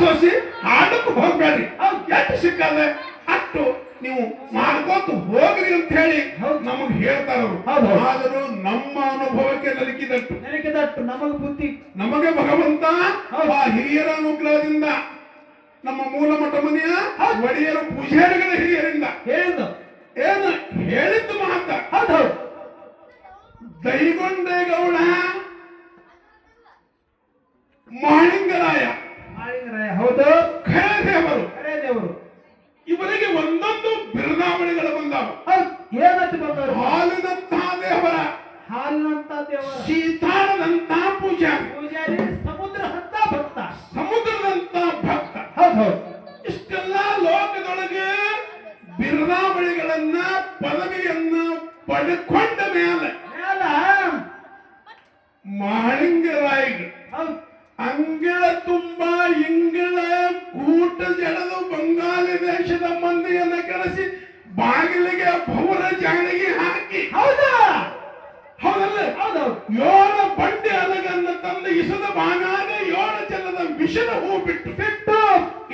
ಸೋಸಿ ಆಡಕ್ಕೆ ಹೋಗ್ಬೇಡ್ರಿ. ಅವ್ ಎಷ್ಟು ಸಿಕ್ಕಲ್ಲ? ಅಷ್ಟು ನೀವು ಮಾಡ್ಕೋತ ಹೋಗ್ರಿ ಅಂತ ಹೇಳಿ. ನಮಗ್ ಹೇಳ್ತಾರ ಹೌದು. ಆದರೂ ನಮ್ಮ ಅನುಭವಕ್ಕೆ ನಲುಕಿದಟ್ಟು. ನಲಿಕಿದಟ್ಟು ನಮಗ ಬುದ್ಧಿ. ನಮಗೆ ಭಗವಂತ. ಹಿರಿಯರ ಅನುಗ್ರಹದಿಂದ ನಮ್ಮ ಮೂಲ ಮಠ ಮನೆಯ ಒಡೆಯರ ಪೂಜಾರಿಗಳ ಹಿರಿಯರಿಂದ ಹೇಳಿದ್ದು. ಏನು ಹೇಳಿದ್ದು ಮಾತ್ರ. ಹೌದು ಹೌದು. ದೈಗೊಂಡೇಗೌಡ ಮಾಳಿಂಗರಾಯ ಮಾಳಿಂಗರಾಯ ಹೌದು ಖರೇದೇವರು ಕರೆ ದೇವರು ಇವರಿಗೆ ಒಂದೊಂದು ಬಿರುದಾವಳಿಗಳು ಬಂದಾವ ಹೌದು ಏನಂತ ಬಂದವರು ಹಾಲಿನಂತಹ ದೇವರ ದೇವರ ಪೂಜಾರಿ. ಪೂಜಾರಿ ಸಮುದ್ರ ಭಕ್ತ. ಸಮುದ್ರದಂತ ಭಕ್ತ. ಹೌದು ಇಷ್ಟೆಲ್ಲ ಲೋಕದೊಳಗೆ ಬಿರುದಾವಳಿಗಳನ್ನ ಪದವಿಯನ್ನ ಪಡ್ಕೊಂಡ ಮೇಲೆ ಹೌದು? ಅಂಗಳ ತುಂಬ ಇಂಗಳ ಕೂಟ ಜಡದು ಬಂಗಾಳ ದೇಶದ ಮಂದಿಯನ್ನ ಕರೆಸಿ ಬಾಗಿಲಿಗೆ ಭೌರ ಜಾಣಿಗೆ ಹಾಕಿ ಹೌದಾ? ಹೌದಲ್ಲ ಅದು ಯೋಳ ಬಂಡೆ ಅಲಗನ್ನ ತಂದು ಇಸದ ಬಾನಾಗ ಯೋಳ ಚೆಲ್ಲದ ವಿಷದ ಹೂ ಬಿಟ್ಟು ಬಿಟ್ಟು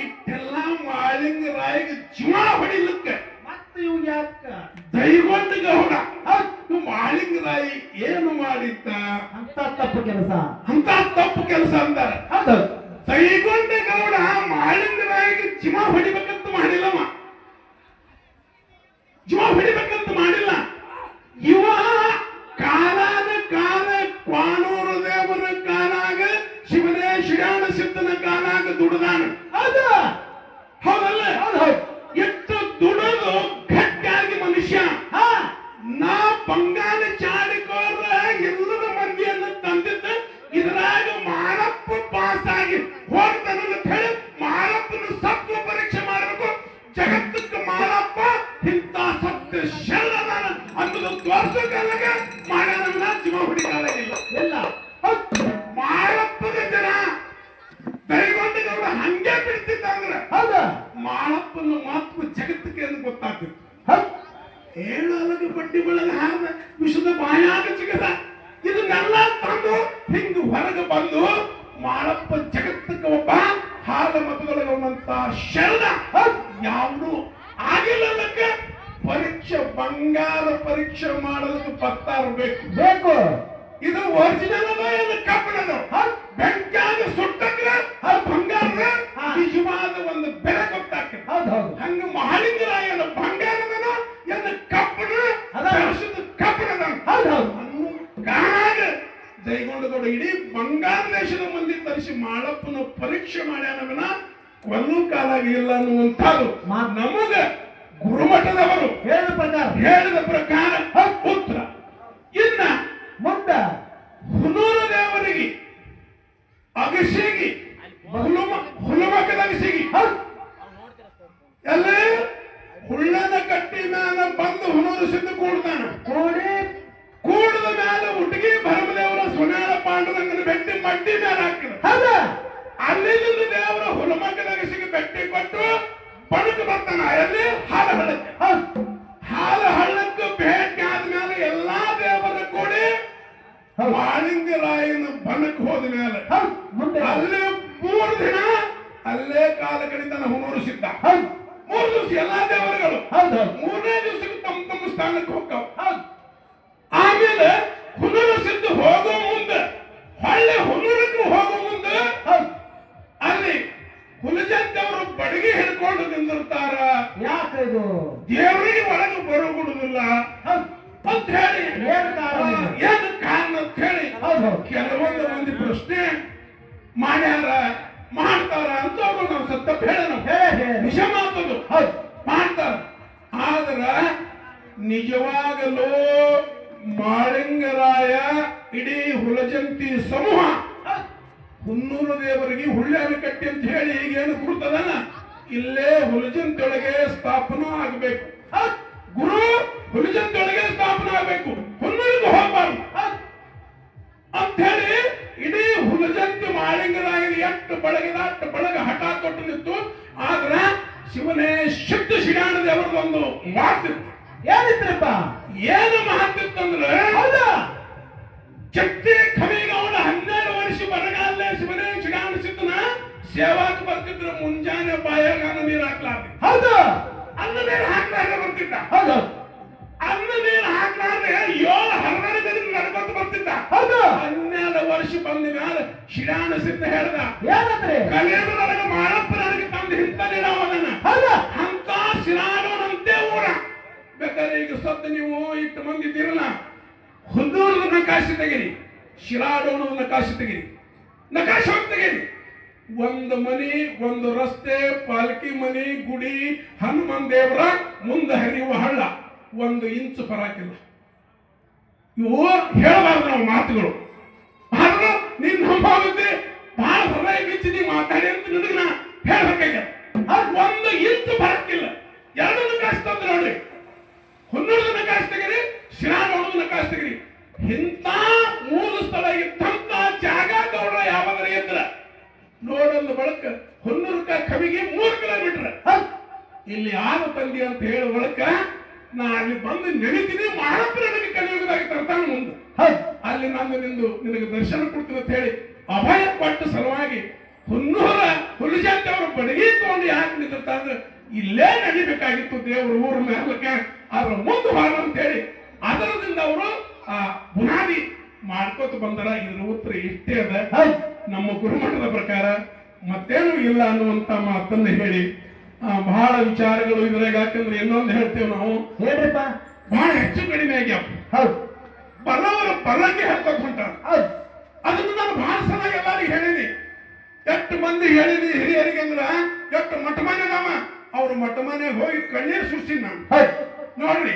ಇಟ್ಟೆಲ್ಲ ಮಾಳಿಂಗರಾಯಿಗೆ ಜೀವ ಹೊಡಿಲಿಕ್ಕೆ. ಮತ್ತೆ ಇವ್ ಯಾಕ? ದೈಗೊಂಡ ಗೌಡ. ಮಾಳಿಂಗ ರಾಯಿ ಏನು ಮಾಡಿದ್ದ? ಅಂತ ತಪ್ಪು ಕೆಲಸ. ಅಂತ ತಪ್ಪು ಕೆಲಸ ಅಂತಾರೆ ಹೌದು. ದೈಗೊಂಡ ಗೌಡ ಮಾಳಿಂಗರಾಯಿಗೆ ಜಿಮ ಹೊಡಿಬೇಕಂತ ಸಿದ್ಧನ ಕಾಲಾಗ ದುಡದಾನ. ಹೌದಾ? ಹೌದಲ್ಲ? ಹೌದು ಹೌದು. ಎಷ್ಟು ದುಡದು ಗಟ್ಟಿಯಾಗಿ ಮನುಷ್ಯ. ಹಾ. ನಾ ಬಂಗಾಳ ಚಾಡಿಕೋರ ಎಲ್ಲದ ಮಂದಿಯನ್ನು ತಂದಿದ್ದ ಇದ್ರಾಗ ಮಾರಪ್ಪ ಪಾಸ್ ಆಗಿ ಹೋಗ್ತಾನ ಹೇಳಿ ಮಾರಪ್ಪನ ಸತ್ವ ಪರೀಕ್ಷೆ ಮಾಡಬೇಕು. ಜಗತ್ತಕ್ಕೆ ಮಾರಪ್ಪ ಇಂಥ ಸತ್ಯ ಶರಣದಾನ ಅನ್ನೋದು ತೋರ್ಸಕ್ಕಾಗ ಮಾಡ್ಯಾನ ಜೀವ ಇಲ್ಲ. ಮಾರಪ್ಪನ ಹೌದಾ? ಮಾಳಪ್ಪನ ಮಹತ್ವ ಜಗತ್ತಿಗೆ ಅಂತ ಗೊತ್ತಾಗ್ತಿತ್ತು. ಏಳು ಅಲಗ ಬಡ್ಡಿ ಬೆಳಗ ಹಾರ್ದ ವಿಷದ ಬಾಯಾಗ ಸಿಗದ ಇದನ್ನೆಲ್ಲ ತಂದು ಹಿಂಗ ಹೊರಗೆ ಬಂದು ಮಾಳಪ್ಪ ಜಗತ್ತಕ್ಕೆ ಒಬ್ಬ ಹಾಲ ಮತದೊಳಗೆ ಒಂದಂತ ಶರಣ. ಯಾವುದು ಆಗಿಲ್ಲದಕ್ಕೆ ಪರೀಕ್ಷೆ ಬಂಗಾರ ಪರೀಕ್ಷೆ ಮಾಡಲು ಪತ್ತಾರು ಬೇಕು. ಬೇಕು. ಇದು ಒರಿಜಿನಲ್ ಅದ ಇದು ಕಬ್ಬಿಣದ ಬೆಂಕಾಗ ಸುಟ್ಟಕ್ರ ಬಂಗಾರ. ನಿಜವಾದ ಒಂದು ಬೆಲೆ ಗೊತ್ತಾಗ್ತದೆ ಹೌದು ಹೌದು ಹಂಗ ಮಹಾಲಿಂಗರಾಯನ ಬಂಗಾರದನ ಎನ್ನ ಕಪ್ಪಣ ಅದ. ಬೆಳೆಸಿದ ಕಪ್ಪಣದ ಹೌದು ಹೌದು ಅನ್ನು ಕಾಣಾಗ ದೈಗೊಂಡದೊಡ ಇಡೀ ಬಂಗಾರ ದೇಶದ ಮಂದಿ ತರಿಸಿ ಮಾಳಪ್ಪನ ಪರೀಕ್ಷೆ ಮಾಡ್ಯಾನವನ ಒಂದು ಕಾಲಾಗಿ ಇಲ್ಲ ಅನ್ನುವಂಥದ್ದು. ನಮಗ ಗುರುಮಠದವರು ಹೇಳಿದ ಪ್ರಕಾರ. ಹೇಳಿದ ಪ್ರಕಾರ ಪುತ್ರ ಇನ್ನ ಮುಂದ ಹುನೂರ ದೇವರಿಗೆ ಅಗಸಿಗಿ ಹುಲುಮ ಹುಲುಮಕದ ಅಗಸಿಗಿ ಎಲ್ಲಿ? ಹುಳ್ಳನ ಕಟ್ಟಿ ಮ್ಯಾಲ ಬಂದು ಹುನೂರು ಸಿದ್ದು ಕೂಡ್ತಾನ. ಕೂಡಿ ಬೆಟ್ಟಿ ಮಡ್ಡಿ ಮ್ಯಾಲ ಹಾಕಿದ ಹೌದಾ? ಅಲ್ಲಿಂದ ದೇವರ ಹುಲಮಕದ ಅಗಸಿಗೆ ಬೆಟ್ಟಿ ಕೊಟ್ಟು ಪಣಕ ಬರ್ತಾನ. ಎಲ್ಲಿ? ಹಾಲ ಹಳ್ಳಕ್ಕೆ ಹಾಲು ಹಳ್ಳಕ್ಕೆ ಭೇಟಿ ಆದ್ಮೇಲೆ ಎಲ್ಲಾ ದೇವರ ಕೂಡಿ ಹೌದು. ಮಾಳಿಂಗರಾಯನ ಬನಕ್ಕೆ ಹೋದ ಮೇಲೆ ಅಲ್ಲೇ ಮೂರು ದಿನ ಅಲ್ಲೇ ಕಾಲ ಕಡಿತನ ಹೌದು. ಮೂರು ದಿವಸ ಎಲ್ಲಾ ದೇವರುಗಳು. ಮೂರನೇ ದಿವಸಕ್ಕೆ ತಮ್ಮ ತಮ್ಮ ಸ್ಥಾನಕ್ಕೆ ಹೋಗ್ತಾವ. ಆಮೇಲೆ ಹುನೂರು ಸಿದ್ಧ ಹೋಗೋ ದೇವರಿಗೆ ಒಳಗೆ ಬರೋಗುಡುದಿಲ್ಲ. ಅಂತ ಹೇಳಿ. ಏನು ಕಾರಣ? ಅಂತ ಹೇಳಿ. ಕೆಲವೊಂದು ಮಂದಿ ಪ್ರಶ್ನೆ ಮಾಡ್ಯಾರ ಮಾಡ್ತಾರ ಅಂತ ಅವ್ರು ನಾವು ಸತ್ತ ಹೇಳೋಣ ಹೇಳಿ ಹೇಳಿ ನಿಜ ಮಾತದು ಮಾಡ್ತಾರ. ಆದ್ರ ನಿಜವಾಗಲೂ ಮಾಳಿಂಗರಾಯ ಇಡೀ ಹುಲಜಂತಿ ಸಮೂಹ ಹುನ್ನೂರು ದೇವರಿಗೆ ಹುಳ್ಳ್ಯಾನ ಕಟ್ಟಿ ಅಂತ ಹೇಳಿ ಇಲ್ಲೇ ಹುಲಜಂತಿಯೊಳಗೆ ಸ್ಥಾಪನಾ ಆಗಬೇಕು. ಗುರು ಹುಲಜಂತಿಯೊಳಗೆ ಸ್ಥಾಪನಾ ಆಗಬೇಕು. ಹುನ್ನೂರಿಗೆ ಹೋಗ್ಬಾರ್ದು. ಅಂತ ಹೇಳಿ ಇಡೀ ಹುಲಜಂತಿ ಮಾಳಿಂಗರಾಯನ ಎಷ್ಟು ಬಳಗದ ಅಷ್ಟು ಬಳಗ ಹಠ ಕೊಟ್ಟು ನಿಂತು ಆದ್ರ ಶಿವನೇ ಶುದ್ಧ ಶಿರಾಣ ದೇವರದೊಂದು ಮಾತು. ಏನಿತ್ರಪ್ಪ? ಏನು ಮಹತ್ತಿತ್ತಂದ್ರೆ ಹೌದಾ? ಚಕ್ತಿ ಸೇವಾಕ್ ಬರ್ತಿದ್ರು? ಮುಂಜಾನೆ ಬಾಯಾಗ ಅನ್ನ ನೀರು ಹಾಕ್ಲಾರ್ದೆ. ಹೌದು. ಅನ್ನ ನೀರು ಹಾಕ್ಲಾರ ಬರ್ತಿದ್ದ. ಹೌದು. ಅನ್ನ ನೀರು ಹಾಕ್ಲಾರ್ದೆ ಏಳು ಹನ್ನೆರಡು ನಡ್ಕೊಂತ ಬರ್ತಿದ್ದ. ಹೌದು. ಹನ್ನೆರಡು ವರ್ಷ ಬಂದ ಮೇಲೆ ಶಿರಾಣ ಸಿದ್ಧ ಹೇಳ್ದ. ಯಾಕಂದ್ರೆ ಕಲಿಯದ ನನಗೆ ಮಾಡಪ್ಪ ನನಗೆ ತಂದು ಹಿಂತ ನೀಡವದನ್ನ ಹೌದು ಅಂತ ಶಿರಾಡೋಣಂತೆ ಊರ. ಬೇಕಾದ್ರೆ ಈಗ ಸತ್ತು ನೀವು ಇಟ್ಟು ಬಂದಿದ್ದೀರಲ್ಲ? ಹುದ್ದೂರದ ನಕಾಶೆ ತೆಗೀರಿ. ಶಿರಾಡೋಣದ ನಕಾಶೆ ತೆಗಿರಿ. ನಕಾಶೆ ಹೋಗಿ ತೆಗಿರಿ? ಒಂದು ಮನಿ, ಒಂದು ರಸ್ತೆ, ಪಾಲ್ಕಿ ಮನಿ, ಗುಡಿ, ಹನುಮನ್ ದೇವರ ಮುಂದೆ ಹರಿಯುವ ಹಳ್ಳ. ಒಂದು ಇಂಚು ಪರಾಕಿಲ್ಲ ಇವು ಹೇಳಬಾರ್ದು ನಾವು ಮಾತುಗಳು. ಆದ್ರೂ ನೀನ್ ನಂಬಾಗುತ್ತೆ ಬಹಳ ಹೃದಯ ಬಿಚ್ಚಿ ನೀ ಮಾತಾಡಿ ಅಂತ ನಿನಗೆ ನಾ ಹೇಳ್ಬೇಕಾಗ್ಯದ ಒಂದು ಇಂಚು ಹುನ್ನೂರ್ಕ ಕವಿಗೆ ಮೂರು ಕಿಲೋಮೀಟರ್ ಇಲ್ಲಿ ಯಾರು ತಂದಿ ಅಂತ ಹೇಳುವ ಬಳಕ ನಾ ಅಲ್ಲಿ ಬಂದು ನೆಳಿತೀನಿ ಮಾಡಪ್ಪ ನನಗೆ ಕಲಿಯುಗದಾಗ ತರ್ತಾನ ಮುಂದೆ. ಅಲ್ಲಿ ನಾನು ನಿಂದು ನಿನಗೆ ದರ್ಶನ ಕೊಡ್ತೀನಿ ಅಂತ ಹೇಳಿ ಅಭಯ ಪಟ್ಟು ಸಲುವಾಗಿ ಹುನ್ನೂರ ಹುಲಿಜಾತಿ ಅವರು ಬಡಗಿ ತಗೊಂಡು ಯಾಕೆ ನಿಂತ ಅಂದ್ರೆ ಇಲ್ಲೇ ನಡಿಬೇಕಾಗಿತ್ತು ದೇವರು ಊರ ಮೇಲಕ್ಕೆ ಅದ್ರ ಮುಂದೆ ಬಾರ ಅಂತ ಹೇಳಿ. ಅದರದಿಂದ ಅವರು ಆ ಬುನಾದಿ ಮಾಡ್ಕೋತ ಬಂದರ. ಇದ್ರ ಉತ್ತರ ಇಷ್ಟೇ ಅದ. ನಮ್ಮ ಗುರುಮಠದ ಪ್ರಕಾರ ಮತ್ತೇನು ಇಲ್ಲ ಅನ್ನುವಂತ ಮಾತನ್ನು ಹೇಳಿ ಬಹಳ ವಿಚಾರಗಳು ಇದ್ರಾಗ ಯಾಕಂದ್ರೆ ಇನ್ನೊಂದು ಹೇಳ್ತೇವೆ ನಾವು. ಹೇಳ್ರಪ್ಪ. ಬಹಳ ಹೆಚ್ಚು ಕಡಿಮೆ ಆಗ್ಯಾವ. ಹೌದು. ಬಲ್ಲವರು ಬಲ್ಲಂಗೆ ಹೇಳ್ಕೊತ ಹೊಂಟಾರ. ಅದನ್ನು ನಾನು ಬಹಳ ಸಲ ಎಲ್ಲರಿಗೂ ಹೇಳಿನಿ. ಎಷ್ಟು ಮಂದಿ ಹೇಳಿದಿ ಹಿರಿಯರಿಗೆ ಅಂದ್ರ ಎಷ್ಟು ಮಠ ಮನೆ ನಾಮ ಅವ್ರ ಮಠ ಮನೆಗೆ ಹೋಗಿ ಕಣ್ಣೀರು ಸುರಿಸಿ ನಾನು. ನೋಡ್ರಿ.